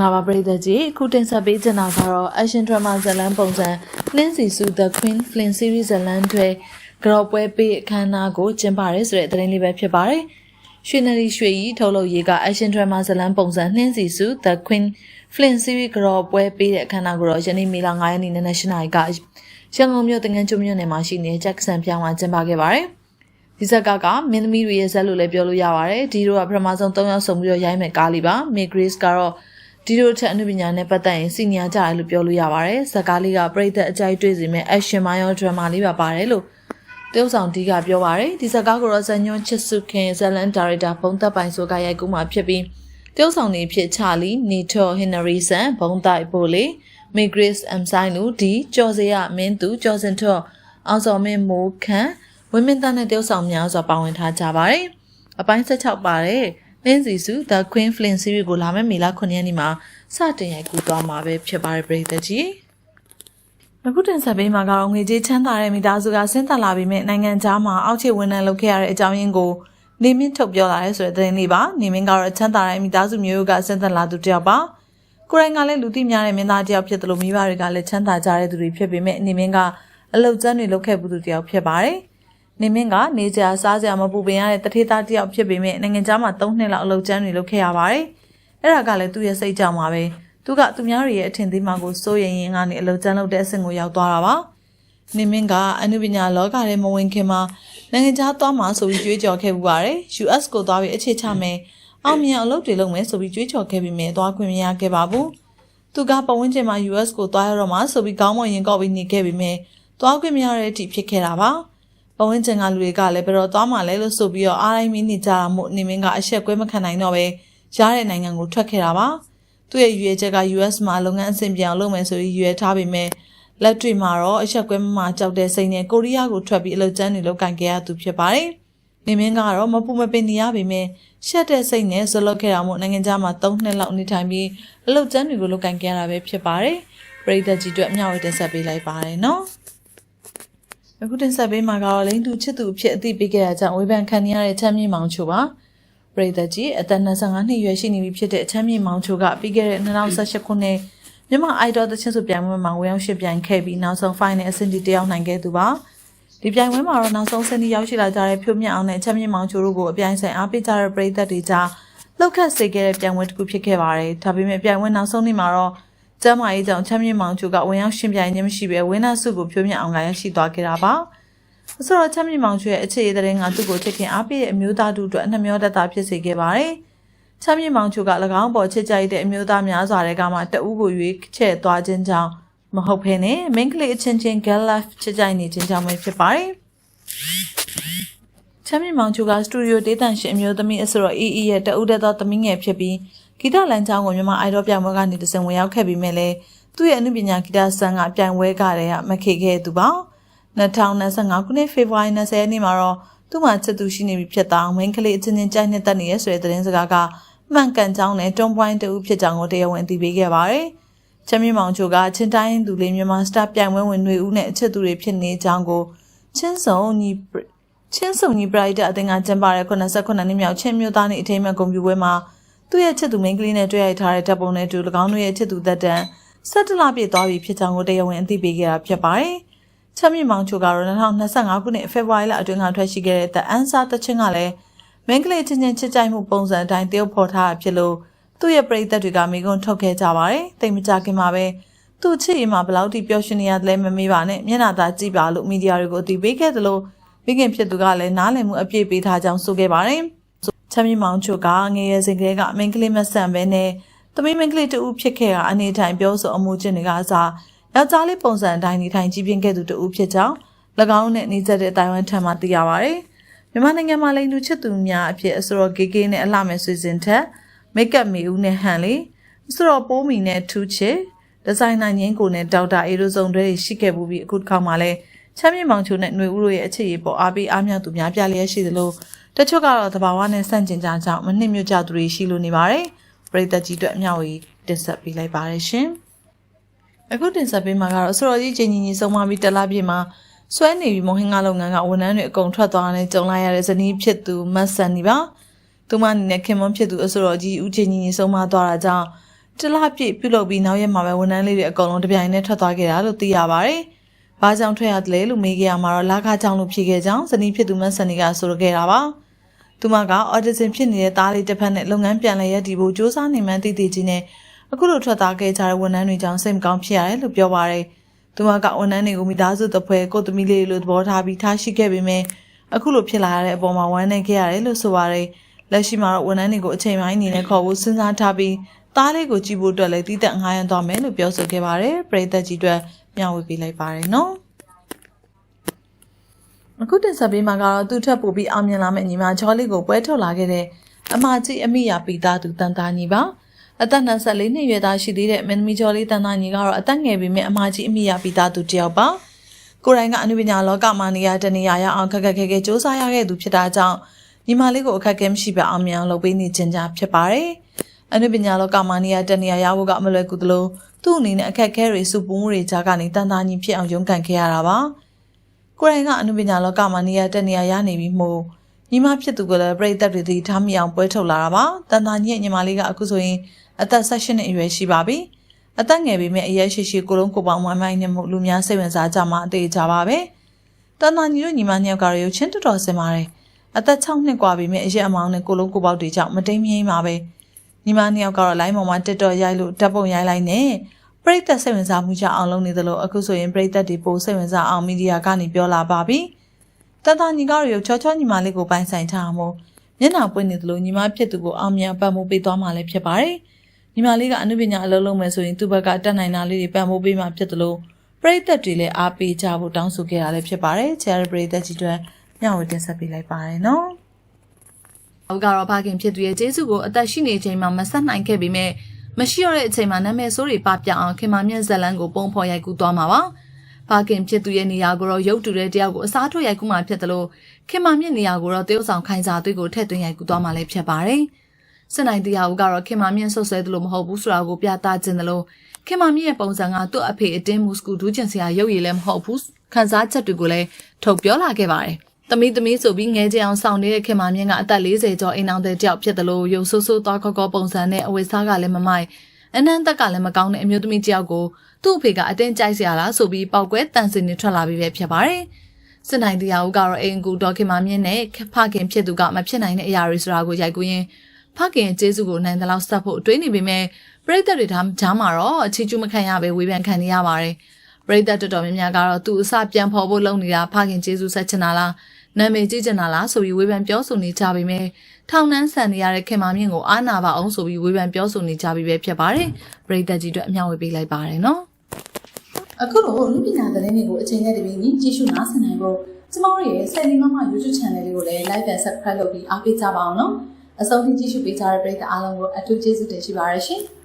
္ဂလာပါပရိသတ်ကြီးအခုတင်ဆက်ပေးချင်တာကတော့ action drama ဇာတ်လမ်းပုံစံ Lindsay Su The Queen Flynn series ဇာတ်လမ်းတွေကြော်ပွဲပေးအခမ်းအနားကိုကျင်းပရဲဆိုတဲ့သတင်းလေးပဲဖြစ်ပါတယ်။ရွှေနရီရွှေကြီးထုတ်လုပ်ရေးက action drama ဇာတ်လမ်းပုံစံ Lindsay Su The Queen Flynn series ကြော်ပွဲပေးတဲ့အခမ်းအနားကိုတော့ယနေ့မေလ9ရက်နေ့နနက်၈နာရီကရန်ကုန်မြို့တငန်းကျွမြို့နယ်မှာရှိနေတဲ့ Jackson ပြောင်းမှာကျင်းပခဲ့ပါတယ်။ဒီဇက်ကကမင်းသမီးတွေရဲ့ဇက်လို့လည်းပြောလို့ရပါတယ်ဒီတို့ကပထမဆုံး၃ယောက်ဆုံပြီးတော့ရိုင်းမဲ့ကားလေးပါမေဂရေးစ်ကတော့ ဒီတို့ထက်အနုပညာနဲ့ပတ်သက်ရင်စီနီယာကြတယ်လို့ပြောလို့ရပါတယ်ဇက်ကားလေးကပြိသက်အကြိုက်တွေ့စီမဲ့ action မရောဒရမာလေးပါပါတယ်လို့တရုတ်ဆောင်ဒီကပြောပါတယ်ဒီဇက်ကားကိုတော့ဇန်ညွန်ချစ်စုခင်ဇလန်ဒါရိုက်တာဘုံသက်ပိုင်ဆိုကရိုက်ကူးမှာဖြစ်ပြီးတရုတ်ဆောင်နေဖြစ်ချာလီနီထော်ဟင်နရီဆန်ဘုံတိုက်ပိုလေမေဂရေးစ်အမ်ဆိုင်လူဒီကျော်စရမင်းသူကျော်စင်ထော်အောင်စော်မင်းမိုးခန့်ဝင်းမင်းသားနဲ့တရုတ်ဆောင်များစွာပါဝင်ထားကြပါတယ်။အပိုင်း16ပါတယ်။ လင်းစီစု The Queen Flynn series ကိုလာမယ့်မေလ9ရက်နေ့မှာစတင်ရိုက်ကူးသွားမှာပဲဖြစ်ပါတယ်ပြည်သက်ကြီး။အခုတင်ဆက်ပေးမှာကတော့ငွေကြေးချမ်းသာတဲ့မိသားစုကဆင်းသက်လာပြီးမြဲနိုင်ငံသားမှာအောက်ခြေဝန်ထမ်းလုပ်ခဲ့ရတဲ့အကြောင်းရင်းကိုနေမင်းထုတ်ပြောလာရဲဆိုတဲ့သတင်းလေးပါ။နေမင်းကတော့ချမ်းသာတဲ့မိသားစုမျိုးကဆင်းသက်လာသူတစ်ယောက်ပါ။ကိုရိုင်းကလည်းလူသိများတဲ့မင်းသားတစ်ယောက်ဖြစ်တယ်လို့မိဘတွေကလည်းချမ်းသာကြတဲ့သူတွေဖြစ်ပေမဲ့နေမင်းကအလုတ်ကျန်းတွေလုပ်ခဲ့မှုသူတစ်ယောက်ဖြစ်ပါတယ်။ နေမင်းကနေကြစားကြမပူပင်ရတဲ့တထေးသားတယောက်ဖြစ်ပေမဲ့နိုင်ငံခြားမှာ၃နှစ်လောက်အလုပ်ကျန်းတွေလုပ်ခဲ့ရပါတယ်။အဲ့ဒါကလည်းသူ့ရဲ့စိတ်ကြောင့်ပါပဲ။သူကသူများတွေရဲ့အထင်သေးမှကိုစိုးရင်ရင်ကနေအလုပ်ကျန်းလုပ်တဲ့အဆင့်ကိုရောက်သွားတာပါ။နေမင်းကအနုပညာလောကထဲမဝင်ခင်မှာနိုင်ငံခြားသွားမှာဆိုပြီးကြွေးကြော်ခဲ့ပူပါတယ်။ US ကိုသွားပြီးအခြေချမယ်။အောင်မြင်အလုပ်တွေလုပ်မယ်ဆိုပြီးကြွေးကြော်ခဲ့ပြီးမြဲသွားခွင့်မရခဲ့ပါဘူး။သူကပဝန်းကျင်မှာ US ကိုသွားရတော့မှဆိုပြီးကောင်းမွန်ရင်ကောက်ပြီးနေခဲ့ပြီးမြဲသွားခွင့်မရတဲ့အထိဖြစ်ခဲ့တာပါ။ ပဝင်းကျင်ကလူတွေကလည်းဘယ်တော့သွားမှလဲလို့ဆိုပြီးတော့အားတိုင်းမင်းနေကြတာမို့နေမင်းကအရှက်ကွဲမခံနိုင်တော့ပဲရတဲ့နိုင်ငံကိုထွက်ခဲ့တာပါသူ့ရဲ့ရွေချက်က US မှာလုပ်ငန်းအဆင့်ပြောင်းလုပ်မယ်ဆိုပြီးရွေထားပေမဲ့လက်တွေ့မှာတော့အဆက်ကွဲမမကြောက်တဲ့စိတ်နဲ့ကိုရီးယားကိုထွက်ပြီးအလုပ်ကျန်းတွေလုပ်ကင်ခဲ့ရသူဖြစ်ပါတယ်။နေမင်းကတော့မပူမပင်နေရပေမဲ့ရှက်တဲ့စိတ်နဲ့ဇလွတ်ခဲ့တာမို့နိုင်ငံခြားမှာ၃နှစ်လောက်နေထိုင်ပြီးအလုပ်ကျန်းတွေကိုလုပ်ကင်ခဲ့ရတာပဲဖြစ်ပါတယ်။ပရိသတ်ကြီးတို့အမျှဝေတင်ဆက်ပေးလိုက်ပါတယ်နော်။ အခုတင်ဆက်ပေးမှာကတော့လိန်သူချစ်သူအဖြစ်အသိပေးခဲ့တာကြောင့်ဝေဖန်ခံရတဲ့ချမ်းမြေမောင်ချိုပါပရိသတ်ကြီးအသက်25နှစ်ရွယ်ရှိနေပြီဖြစ်တဲ့ချမ်းမြေမောင်ချိုကပြီးခဲ့တဲ့2018ခုနှစ်မြန်မာအိုက်ဒေါ်သချင်းစုပြိုင်ပွဲမှာဝင်ရောက်ရှင်ပြိုင်ခဲ့ပြီးနောက်ဆုံး final အဆင့်တီတယောက်နိုင်ခဲ့သူပါဒီပြိုင်ပွဲမှာတော့နောက်ဆုံးဆယ်နှစ်ရောက်ရှိလာကြတဲ့ဖြိုးမြတ်အောင်နဲ့ချမ်းမြေမောင်ချိုတို့ကိုအပြိုင်ဆိုင်အားပေးကြတဲ့ပရိသတ်တွေကြားလောက်ခတ်စေခဲ့တဲ့ပြိုင်ပွဲတစ်ခုဖြစ်ခဲ့ပါတယ်ဒါပေမဲ့ပြိုင်ပွဲနောက်ဆုံးနေ့မှာတော့ ကျမ်းမာရေးကြောင့်ချမ်းမြေမောင်ချိုကဝင်ရောက်ရှင်ပြိုင်ခြင်းမရှိဘဲဝင်းနာစုကိုဖြိုးမြအောင်ကရရှိသွားခဲ့တာပါ။ဆိုတော့ချမ်းမြေမောင်ချိုရဲ့အခြေအတဲ့ငါသူ့ကိုချစ်ခင်အားပေးတဲ့အမျိုးသားတို့အတွက်အနှမျောတတ်တာဖြစ်စေခဲ့ပါတယ်။ချမ်းမြေမောင်ချိုက၎င်းပေါ်ချစ်ကြိုက်တဲ့အမျိုးသားများစွာတွေကမှတအူးကိုရွေးချယ်သွားခြင်းကြောင့်မဟုတ်ဘဲနဲ့မိန်းကလေးအချင်းချင်း girl life ချစ်ကြိုက်နေခြင်းကြောင့်ပဲဖြစ်ပါတယ်။ချမ်းမြေမောင်ချိုကစတူဒီယိုဒေးတန်ရှင်အမျိုးသမီးအဆိုတော့ EE ရဲ့တအူးတဲ့သောသမီးငယ်ဖြစ်ပြီး ဂီတလမ်းကြောင်းကိုမြန်မာအိုင်ဒေါပြိုင်ပွဲကနေတစင်ဝင်ရောက်ခဲ့ပြီးမြဲလဲသူ့ရဲ့အမှုပညာဂီတဆန်ကပြိုင်ပွဲကတည်းကမခေခဲ့သူပါ2025ခုနှစ်ဖေဖော်ဝါရီ20ရက်နေ့မှာတော့သူ့မှာချစ်သူရှိနေပြီဖြစ်တာမိန်းကလေးအချင်းချင်းကြိုက်နှစ်သက်နေရဆိုတဲ့သတင်းစကားကမှန်ကန်ကြောင်းနဲ့တွန်းပွိုင်းတူဖြစ်ကြောင်းကိုတရားဝင်သိပေးခဲ့ပါတယ်။ချမ်းမြေမောင်ချိုကချင်းတိုင်းသူလေးမြန်မာစတာပြိုင်ပွဲဝင်တွေဦးနဲ့အချစ်သူတွေဖြစ်နေကြောင်းကိုချင်းစုံညီချင်းစုံညီပရိုက်တာအသင်းကကျင်းပတဲ့89နှစ်မြောက်ချင်းမျိုးသားနေ့အထိမ်းအမှတ်ဂုဏ်ပြုပွဲမှာ သူ့ရဲ့ချစ်သူမိန်းကလေးနဲ့တွေ့ရထားတဲ့ဓာတ်ပုံနဲ့အတူ၎င်းတို့ရဲ့ချစ်သူသက်တမ်းဆက်တလပြည့်သွားပြီဖြစ်ကြောင်းကိုတရားဝင်အသိပေးခဲ့တာဖြစ်ပါတယ်။ချမ်းမြေမောင်ချိုကတော့2025ခုနှစ်ဖေဖော်ဝါရီလအတွင်းကထွက်ရှိခဲ့တဲ့ The Answer တခြင်းကလည်းမိန်းကလေးချင်းချင်းချစ်ကြိုက်မှုပုံစံအတိုင်းတရုပ်ဖော်ထားတာဖြစ်လို့သူ့ရဲ့ပရိသတ်တွေကမိကွန်းထုတ်ခဲ့ကြပါတယ်။တိတ်မကြခင်မှာပဲသူ့ချစ်ရင်မှာဘယ်လောက်ထိပျော်ရွှင်နေရလဲမမေးပါနဲ့မျက်နှာသားကြည့်ပါလို့မီဒီယာတွေကိုအသိပေးခဲ့သလိုမိခင်ဖြစ်သူကလည်းနားလည်မှုအပြည့်ပေးထားကြောင်းဆိုခဲ့ပါတယ်။ ချမ်းမြေမောင်ချိုကငယ်ရွယ်စဉ်ကလေးကမင်းကလေးမဆန်ပဲနဲ့သမီးမင်းကလေးတူဖြစ်ခဲ့တာအနေထိုင်ပြောဆိုအမှုချင်းတွေကအစားယောက်ျားလေးပုံစံအတိုင်းနေထိုင်ကြီးပြင်းခဲ့သူတူဖြစ်ကြောင်း၎င်းနဲ့နှိစက်တဲ့တိုင်ဝမ်ထံမှသိရပါဗျ။မြန်မာနိုင်ငံမှာလိန်လူချစ်သူများအဖြစ်အစောဂေးဂေးနဲ့အလှမဲ့ဆွေစဉ်ထက်မိတ်ကပ်မီဦးနဲ့ဟန်လေးအစောပိုးမီနဲ့ထူးချစ်ဒီဇိုင်နာညင်းကိုနဲ့ဒေါက်တာအေရိုစုံတွေရှိခဲ့မှုပြီးအခုတစ်ခါမှလည်းချမ်းမြေမောင်ချိုနဲ့ຫນွေဦးတို့ရဲ့အခြေအပေါ်အားပေးအားမြောက်သူများပြလျက်ရှိသလို တချို့ကတော့သဘာဝနဲ့ဆန့်ကျင်ကြကြောင်းမနှိမ့်မြွကြသူတွေရှိလို့နေပါတယ်ပရိသတ်ကြီးတို့အမြောက်ကြီးတင်ဆက်ပေးလိုက်ပါတယ်ရှင်အခုတင်ဆက်ပေးမှာကတော့ဆိုတော်ကြီးချင်းကြီးကြီးဆုံးမပြီးတလားပြည့်မှာဆွဲနေပြီးမဟင်းကားလုပ်ငန်းကဝန်ထမ်းတွေအကုန်ထွက်သွားတဲ့ကြုံလိုက်ရတဲ့ဇနီးဖြစ်သူမတ်ဆန်နီပါသူမအနေနဲ့ခင်မွန်ဖြစ်သူအဆိုတော်ကြီးဦးချင်းကြီးကြီးဆုံးမသွားတာကြောင့်တလားပြည့်ပြုလုပ်ပြီးနောက်ရက်မှာပဲဝန်ထမ်းလေးတွေအကုန်လုံးတပြိုင်နက်ထွက်သွားခဲ့တာလို့သိရပါတယ်။ဘာကြောင့်ထွက်ရတယ်လဲလို့မေးကြရမှာတော့လာခကြောင့်လို့ဖြေခဲ့ကြောင်းဇနီးဖြစ်သူမဆန်နီကဆိုခဲ့တာပါ။ သူမကအော်တီဇင်ဖြစ်နေတဲ့သားလေးတစ်ဖက်နဲ့လုပ်ငန်းပြန်လည်ရည်တည်ဖို့စူးစမ်းနေမှန်းသိသိချင်းနဲ့အခုလိုထွက်သွားခဲ့ကြတဲ့ဝန်ထမ်းတွေကြောင့်စိတ်မကောင်းဖြစ်ရတယ်လို့ပြောပါတယ်။သူမကဝန်ထမ်းတွေကိုမိသားစုတစ်ဖွဲ့ကိုသမီးလေးလိုသဘောထားပြီးထားရှိခဲ့ပေမဲ့အခုလိုဖြစ်လာရတဲ့အပေါ်မှာဝမ်းနည်းခဲ့ရတယ်လို့ဆိုပါတယ်။လက်ရှိမှာတော့ဝန်ထမ်းတွေကိုအချိန်ပိုင်းအနေနဲ့ခေါ်ဖို့စဉ်းစားထားပြီးသားလေးကိုကြည့်ဖို့အတွက်လည်းတည်တံ့ငှားရမ်းသွားမယ်လို့ပြောဆိုခဲ့ပါတယ်။ပရိသတ်ကြီးအတွက်မျှဝေပေးလိုက်ပါတယ်နော်။ အခုတင်ဆက်ပေးမှာကတော့သူ့ထက်ပိုပြီးအောင်မြင်လာမယ့်ညီမချောလေးကိုပွဲထုတ်လာခဲ့တဲ့အမကြီးအမိယာပီသားသူတန်သားညီပါအသက်24နှစ်ရွယ်သားရှိသေးတဲ့မင်းသမီးချောလေးတန်သားညီကတော့အသက်ငယ်ပေမဲ့အမကြီးအမိယာပီသားသူတယောက်ပါကိုယ်တိုင်ကအနုပညာလောကမှာနေရာတနေရာရအောင်ခက်ခက်ခဲခဲစ조사ရခဲ့သူဖြစ်တာကြောင့်ညီမလေးကိုအခက်အခဲမရှိပဲအောင်မြင်အောင်လုပ်ပေးနေခြင်းကြဖြစ်ပါတယ်အနုပညာလောကမှာနေရာတနေရာရဖို့ကမလွယ်ကူသလိုသူ့အနေနဲ့အခက်အခဲတွေစုပူမှုတွေကြားကနေတန်သားညီဖြစ်အောင်ရုန်းကန်ခဲ့ရတာပါ ကိုယ်တိုင်ကအနုပညာလောကမှာနေရာတနေရာရနေပြီးမို့ညီမဖြစ်သူကလည်းပြိသက်တွေတီထားမိအောင်ပွဲထုတ်လာတာပါတန်တာညရဲ့ညီမလေးကအခုဆိုရင်အသက်16နှစ်အရွယ်ရှိပါပြီအသက်ငယ်ပေမဲ့အရက်ရှိရှိကိုလုံးကိုပေါင်းဝိုင်းဝိုင်းနဲ့မှုလူများစိတ်ဝင်စားကြမှာအသေးကြပါပဲတန်တာညီတို့ညီမနှစ်ယောက်ကရုပ်ချင်းတော်တော်စင်ပါတယ်အသက်6နှစ်กว่าပေမဲ့အရက်အမောင်းနဲ့ကိုလုံးကိုပေါက်တွေကြောင့်မတိမ်မငိမ့်ပါပဲညီမနှစ်ယောက်ကတော့လိုင်းပေါ်မှာတက်တော့ရိုက်လို့ဓာတ်ပုံရိုက်လိုက်နဲ့ ပရိသတ်စိတ်ဝင်စားမှုကြောင့်အောင်လုံးနေသလိုအခုဆိုရင်ပရိသတ်တွေပိုစိတ်ဝင်စားအောင်မီဒီယာကနေပြောလာပါပြီတန်တာညီကရုပ်ချောချောညီမလေးကိုပိုင်ဆိုင်ထားအောင်မို့မျက်နှာပွင့်နေသလိုညီမဖြစ်သူကိုအောင်မြင်ပတ်မှုပေးသွားမှလည်းဖြစ်ပါတယ်ညီမလေးကအနုပညာအလုပ်လုပ်မယ်ဆိုရင်သူ့ဘက်ကတက်နိုင်တာလေးတွေပတ်မှုပေးမှဖြစ်သလိုပရိသတ်တွေလည်းအားပေးကြဖို့တောင်းဆိုခဲ့တာလည်းဖြစ်ပါတယ်ချယ်ရပရိသတ်ကြီးတွေညဝတင်ဆက်ပေးလိုက်ပါတယ်နော်။ဟုတ်ကတော့ဖခင်ဖြစ်သူရဲ့ကျေးဇူးကိုအသက်ရှိနေချိန်မှာမဆက်နိုင်ခဲ့ပေမဲ့ မရှိရတဲ့အချိန်မှာနာမည်ဆိုးတွေပပြအောင်ခင်မာမြင့်ဇက်လန်းကိုပုံဖော်ရိုက်ကူးသွားမှာပါ။ဖခင်ဖြစ်သူရဲ့နေရာကိုတော့ရုပ်တူတဲ့တယောက်ကိုအစားထိုးရိုက်ကူးမှာဖြစ်တယ်လို့ခင်မာမြင့်နေရာကိုတော့တရုတ်ဆောင်ခိုင်းစာသွေးကိုထည့်သွင်းရိုက်ကူးသွားမှာလည်းဖြစ်ပါတယ်။စစ်နိုင်တရားဦးကတော့ခင်မာမြင့်ဆုတ်ဆွဲတယ်လို့မဟုတ်ဘူးဆိုတာကိုပြသခြင်းတယ်လို့ခင်မာမြင့်ရဲ့ပုံစံကသူ့အဖေအတင်းမူစကူဒူးကျင်စရာရုပ်ရည်လည်းမဟုတ်ဘူးခန်းစားချက်တွေကိုလည်းထုတ်ပြောလာခဲ့ပါတယ်။ သမီးသမီးဆိုပြီးငဲကြအောင်ဆောင်နေတဲ့ခင်မာမြင့်ကအသက်40ကျော်အိမ်အောင်တဲ့တယောက်ဖြစ်တယ်လို့ရုပ်ဆိုးဆိုးသွားခေါခေါပုံစံနဲ့အဝိစားကလည်းမမိုက်အနန္တကလည်းမကောင်းတဲ့အမျိုးသမီးတယောက်ကိုသူ့အဖေကအတင်းကြိုက်စရာလားဆိုပြီးပောက်ကွဲတန်စင်နေထွက်လာပြီးပဲဖြစ်ပါတယ်။စစ်နိုင်တရားဦးကတော့အိမ်ကူတော်ခင်မာမြင့်နဲ့ဖခင်ဖြစ်သူကမဖြစ်နိုင်တဲ့အရာတွေဆိုတာကိုရိုက်ကူးရင်းဖခင်ရဲ့ကျေးဇူးကိုနိုင်တဲ့လောက်စပ်ဖို့တွေးနေပေမဲ့ပရိသတ်တွေဒါဂျားမှာတော့အချီကျူးမခံရပဲဝေဖန်ခံနေရပါတယ်။ပရိသတ်တော်တော်များများကတော့သူ့အစပြန်ဖော်ဖို့လုပ်နေတာဖခင်ကျေးဇူးဆက်ချင်တာလား နာမည်ကြီးချင်တာလားဆိုပြီးဝေဖန်ပြောဆိုနေကြပေမဲ့ထောင်နှန်းဆန်နေရတဲ့ခင်မာမြင့်ကိုအားနာပါအောင်ဆိုပြီးဝေဖန်ပြောဆိုနေကြပြီးပဲဖြစ်ပါတယ်။ပရိသတ်ကြီးတို့အမျှဝေပေးလိုက်ပါတယ်နော်။အခုလိုလူပညာသတင်းတွေကိုအချိန်နဲ့တပြေးညီကြည့်ရှုနားဆင်နိုင်ဖို့ကျမတို့ရဲ့ Selly Mama YouTube Channel လေးကိုလည်း Like and Subscribe လုပ်ပြီးအားပေးကြပါအောင်နော်အဆုံးထိကြည့်ရှုပေးကြတဲ့ပရိသတ်အားလုံးကိုအထူးကျေးဇူးတင်ရှိပါရရှင်။